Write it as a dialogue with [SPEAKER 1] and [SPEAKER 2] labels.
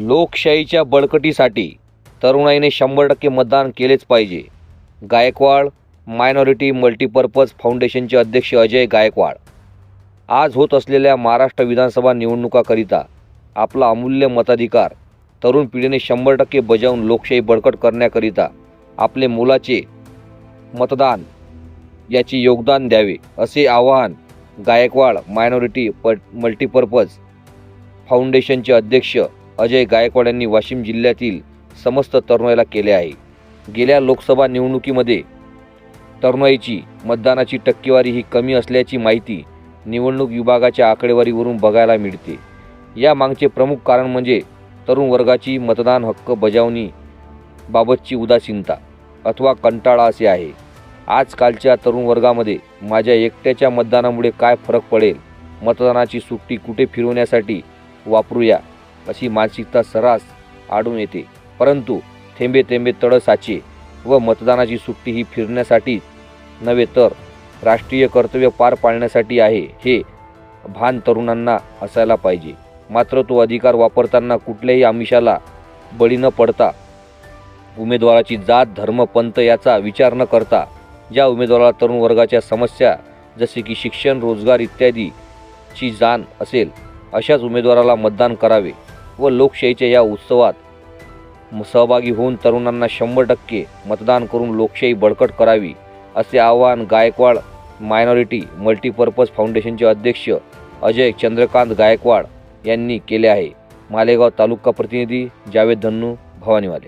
[SPEAKER 1] लोकशाहीच्या बळकटीसाठी तरुणाईने शंभर टक्के मतदान केलेच पाहिजे. गायकवाड मायनॉरिटी मल्टीपर्पज फाउंडेशनचे अध्यक्ष अजय गायकवाड. आज होत असलेल्या महाराष्ट्र विधानसभा निवडणुकाकरिता आपला अमूल्य मताधिकार तरुण पिढीने शंभर टक्के बजावून लोकशाही बळकट करण्याकरिता आपले मुलाचे मतदान याचे योगदान द्यावे असे आवाहन गायकवाड मायनॉरिटी प मल्टीपर्पज फाउंडेशनचे अध्यक्ष अजय गायकवाड यांनी वाशिम जिल्ह्यातील समस्त तरुणाईला केले आहे. गेल्या लोकसभा निवडणुकीमध्ये तरुणाईची मतदानाची टक्केवारी ही कमी असल्याची माहिती निवडणूक विभागाच्या आकडेवारीवरून बघायला मिळते. या मागचे प्रमुख कारण म्हणजे तरुण वर्गाची मतदान हक्क बजावणी बाबतची उदासीनता अथवा कंटाळा असे आहे. आजकालच्या तरुण वर्गामध्ये माझ्या एकट्याच्या मतदानामुळे काय फरक पडेल? मतदानाची सुट्टी कुठे फिरवण्यासाठी वापरूया? अशी मानसिकता सर्रास आढळून येते. परंतु थेंबे थेंबे तळ साचे व मतदानाची सुट्टी ही फिरण्यासाठी नव्हे तर राष्ट्रीय कर्तव्य पार पाडण्यासाठी आहे हे भान तरुणांना असायला पाहिजे. मात्र तो अधिकार वापरताना कुठल्याही आमिषाला बळी न पडता उमेदवाराची जात धर्म पंत याचा विचार न करता ज्या उमेदवाराला तरुण वर्गाच्या समस्या जसे की शिक्षण रोजगार इत्यादीची जाण असेल अशाच उमेदवाराला मतदान करावे. व लोकशाहीच्या या उत्सवात सहभागी होऊन तरुणांना शंभर टक्के मतदान करून लोकशाही बळकट करावी असे आवाहन गायकवाड मायनॉरिटी मल्टीपर्पज फाउंडेशनचे अध्यक्ष अजय चंद्रकांत गायकवाड यांनी केले आहे. मालेगाव तालुका प्रतिनिधी जावेद धन्नू भवानीवाले.